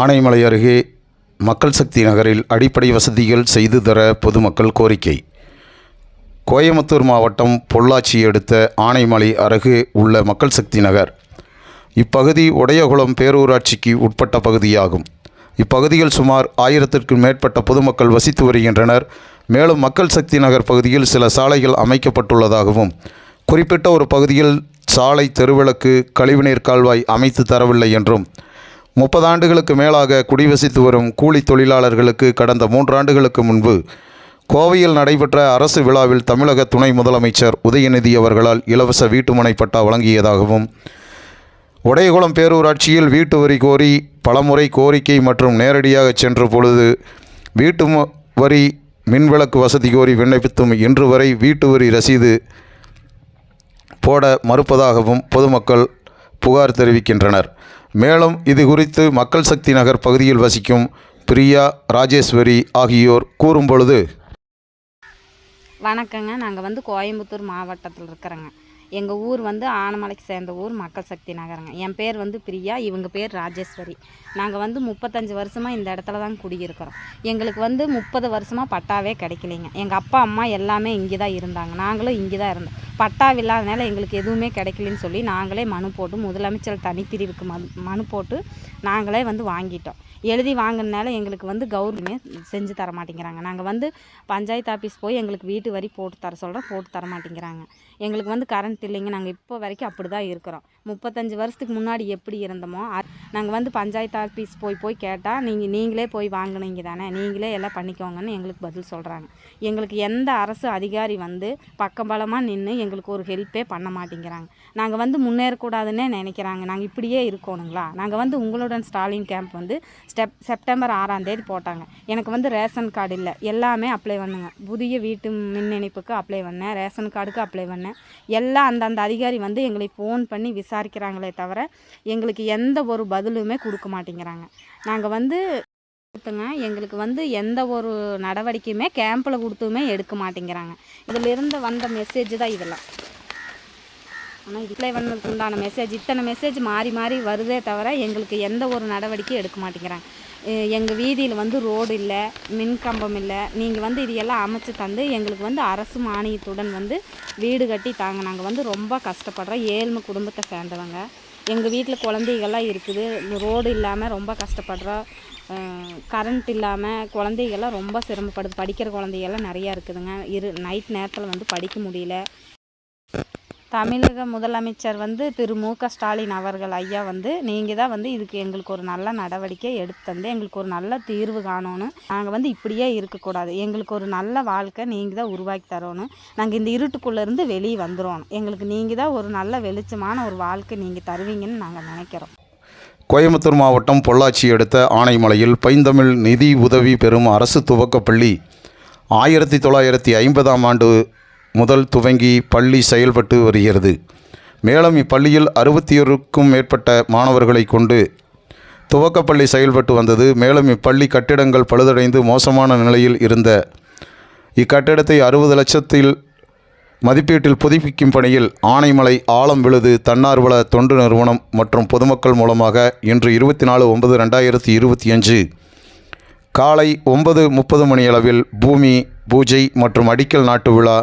ஆனைமலை அருகே மக்கள் சக்தி நகரில் அடிப்படை வசதிகள் செய்து தர பொதுமக்கள் கோரிக்கை. கோயமுத்தூர் மாவட்டம் பொள்ளாச்சி அடுத்த ஆனைமலை அருகே உள்ள மக்கள் சக்தி நகர். இப்பகுதி உடையகுளம் பேரூராட்சிக்கு உட்பட்ட பகுதியாகும். இப்பகுதியில் சுமார் ஆயிரத்திற்கும் மேற்பட்ட பொதுமக்கள் வசித்து வருகின்றனர். மேலும் மக்கள் சக்தி நகர் பகுதியில் சில சாலைகள் அமைக்கப்பட்டுள்ளதாகவும் குறிப்பிட்ட ஒரு பகுதியில் சாலை தெருவிளக்கு கழிவுநீர் கால்வாய் அமைத்து தரவில்லை என்றும் முப்பது ஆண்டுகளுக்கு மேலாக குடிவசித்து வரும் கூலி தொழிலாளர்களுக்கு கடந்த மூன்றாண்டுகளுக்கு முன்பு கோவையில் நடைபெற்ற அரசு விழாவில் தமிழக துணை முதலமைச்சர் உதயநிதி அவர்களால் இலவச வீட்டுமனை பட்டா வழங்கியதாகவும் உடையகுளம் பேரூராட்சியில் வீட்டு வரி கோரி பலமுறை கோரிக்கை மற்றும் நேரடியாக சென்ற பொழுது வீட்டு ம- வரி மின்விளக்கு வசதி கோரி விண்ணப்பித்தும் இன்று வரை வீட்டு வரி ரசீது போட மறுப்பதாகவும் பொதுமக்கள் புகார் தெரிவிக்கின்றனர். மேலும் இது குறித்து மக்கள் சக்தி நகர் பகுதியில் வசிக்கும் பிரியா ராஜேஸ்வரி ஆகியோர் கூறும்பொழுது வணக்கங்க. நாங்கள் வந்து கோயம்புத்தூர் மாவட்டத்தில் இருக்கிறோங்க. எங்கள் ஊர் வந்து ஆனமலைக்கு சேர்ந்த ஊர் மக்கள் சக்தி நகரங்க. என் பேர் வந்து பிரியா இவங்க பேர் ராஜேஸ்வரி. நாங்கள் வந்து முப்பத்தஞ்சு வருஷமாக இந்த இடத்துல தான் குடியிருக்கிறோம். எங்களுக்கு வந்து முப்பது வருஷமாக பட்டாவே கிடைக்கலைங்க. எங்கள் அப்பா அம்மா எல்லாமே இங்கே தான் இருந்தாங்க. நாங்களும் இங்கே தான் இருந்தோம். பட்டா இல்லாதனால எங்களுக்கு எதுவுமே கிடைக்கலன்னு சொல்லி நாங்களே மனு போட்டு முதலமைச்சர் தனிப்பிரிவுக்கு மனு மனு போட்டு நாங்களே வந்து வாங்கிட்டோம். எழுதி வாங்கினால எங்களுக்கு வந்து கவர்மெண்ட் செஞ்சு தர மாட்டேங்கிறாங்க. நாங்கள் வந்து பஞ்சாயத்து ஆஃபீஸ் போய் எங்களுக்கு வீட்டு வரி போட்டு தர சொல்கிறோம் போட்டு தர மாட்டேங்கிறாங்க. எங்களுக்கு வந்து கரண்ட் இல்லைங்க. நாங்கள் இப்போ வரைக்கும் அப்படி தான் இருக்கிறோம். முப்பத்தஞ்சு வருஷத்துக்கு முன்னாடி எப்படி இருந்தோமோ நாங்கள் வந்து பஞ்சாயத்து ஆஃபீஸ் போய் போய் கேட்டால் நீங்கள் நீங்களே போய் வாங்கினீங்க தானே நீங்களே எல்லாம் பண்ணிக்கோங்கன்னு எங்களுக்கு பதில் சொல்கிறாங்க எங்களுக்கு எந்த அரசு அதிகாரி வந்து பக்கபலமாக நின்று எங்களுக்கு ஒரு ஹெல்ப்பே பண்ண மாட்டேங்கிறாங்க. நாங்கள் வந்து முன்னேறக்கூடாதுன்னே நினைக்கிறாங்க. நாங்கள் இப்படியே இருக்கணுங்களா? நாங்கள் வந்து உங்களுடன் ஸ்டாலின் கேம்ப் வந்து ஸ்டெப் செப்டம்பர் ஆறாம் தேதி போட்டாங்க. எனக்கு வந்து ரேஷன் கார்டு இல்லை. எல்லாமே அப்ளை பண்ணுங்க. புதிய வீட்டு மின் இணைப்புக்கு அப்ளை பண்ணேன் ரேஷன் கார்டுக்கு அப்ளை பண்ணேன். எல்லாம் அந்தந்த அதிகாரி வந்து எங்களை ஃபோன் பண்ணி விசாரிக்கிறாங்களே தவிர எங்களுக்கு எந்த ஒரு பதிலுமே கொடுக்க மாட்டேங்கிறாங்க. நாங்கள் வந்து கொடுத்துங்க. எங்களுக்கு வந்து எந்த ஒரு நடவடிக்கையுமே கேம்பில் கொடுத்துமே எடுக்க மாட்டேங்கிறாங்க. இதிலிருந்து வந்த மெசேஜ் தான் இதெல்லாம். ஆனால் ரிப்ளை வந்ததுக்கு உண்டான மெசேஜ் இத்தனை மெசேஜ் மாறி மாறி வருதே தவிர எங்களுக்கு எந்த ஒரு நடவடிக்கையும் எடுக்க மாட்டேங்கிறாங்க. எங்கள் வீதியில் வந்து ரோடு இல்லை மின் கம்பம் இல்லை நீங்கள் வந்து இதையெல்லாம் அமைச்சு தந்து எங்களுக்கு வந்து அரசு மானியத்துடன் வந்து வீடு கட்டி தாங்க. நாங்கள் வந்து ரொம்ப கஷ்டப்படுறோம். ஏழ்மை குடும்பத்தை சேர்ந்தவங்க. எங்கள் வீட்டில் குழந்தைகள்லாம் இருக்குது. ரோடு இல்லாமல் ரொம்ப கஷ்டப்படுறோம். கரண்ட் இல்லாமல் குழந்தைகள்லாம் ரொம்ப சிரமப்படுது. படிக்கிற குழந்தைகள்லாம் நிறையா இருக்குதுங்க. இரு நைட் நேரத்தில் வந்து படிக்க முடியல. தமிழக முதலமைச்சர் வந்து திரு மு க ஸ்டாலின் அவர்கள் ஐயா வந்து நீங்கள் தான் வந்து இதுக்கு எங்களுக்கு ஒரு நல்ல நடவடிக்கை எடுத்து தந்து எங்களுக்கு ஒரு நல்ல தீர்வு காணணும் நாங்கள் வந்து இப்படியே இருக்கக்கூடாது. எங்களுக்கு ஒரு நல்ல வாழ்க்கை நீங்கள் தான் உருவாக்கி தரணும். நாங்கள் இந்த இருட்டுக்குள்ளேருந்து வெளியே வந்துடணும் எங்களுக்கு நீங்கள் தான் ஒரு நல்ல வெளிச்சமான ஒரு வாழ்க்கை நீங்கள் தருவீங்கன்னு நாங்கள் நினைக்கிறோம். கோயம்புத்தூர் மாவட்டம் பொள்ளாச்சி அடுத்த ஆனைமலையில் பைந்தமிழ் நிதி உதவி பெறும் அரசு துவக்கப்பள்ளி ஆயிரத்தி தொள்ளாயிரத்தி ஐம்பதாம் ஆண்டு முதல் துவங்கி பள்ளி செயல்பட்டு வருகிறது. மேலும் இப்பள்ளியில் அறுபத்தி ஒருக்கும் மேற்பட்ட மாணவர்களை கொண்டு துவக்கப்பள்ளி செயல்பட்டு வந்தது. மேலும் இப்பள்ளி கட்டிடங்கள் பழுதடைந்து மோசமான நிலையில் இருந்த இக்கட்டிடத்தை அறுபது லட்சத்தில் மதிப்பீட்டில் புதுப்பிக்கும் பணியில் ஆனைமலை ஆலம் விழுது தன்னார்வல தொண்டு நிறுவனம் மற்றும் பொதுமக்கள் மூலமாக இன்று இருபத்தி நாலு ஒன்பது ரெண்டாயிரத்தி இருபத்தி அஞ்சு காலை ஒன்பது முப்பது மணியளவில் பூமி பூஜை மற்றும் அடிக்கல் நாட்டு விழா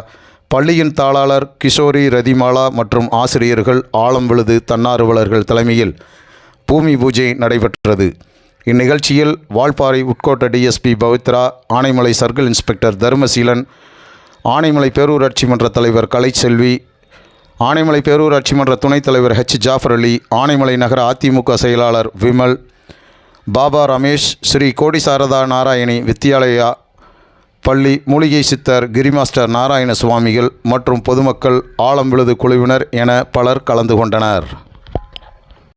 பள்ளியின் தாளாளர் கிஷோரி ரதிமாலா மற்றும் ஆசிரியர்கள் ஆலம் விழுது தன்னார்வலர்கள் தலைமையில் பூமி பூஜை நடைபெற்றது. இந்நிகழ்ச்சியில் Valparai உட்கோட்ட DSP Pavithra Anaimalai circle inspector Dharmaseelan Anaimalai பேரூராட்சி மன்ற தலைவர் கலைச்செல்வி ஆனைமலை பேரூராட்சி மன்ற துணைத் தலைவர் ஹெச் ஜாஃபர் அலி ஆனைமலை நகர அதிமுக செயலாளர் விமல் பாபா ரமேஷ் ஸ்ரீ கோடி சாரதா நாராயணி வித்யாலயா பள்ளி மூலிகை சித்தர் கிரிமாஸ்டர் நாராயண சுவாமிகள் மற்றும் பொதுமக்கள் ஆலம் விழுது குழுவினர் என பலர் கலந்து கொண்டனர்.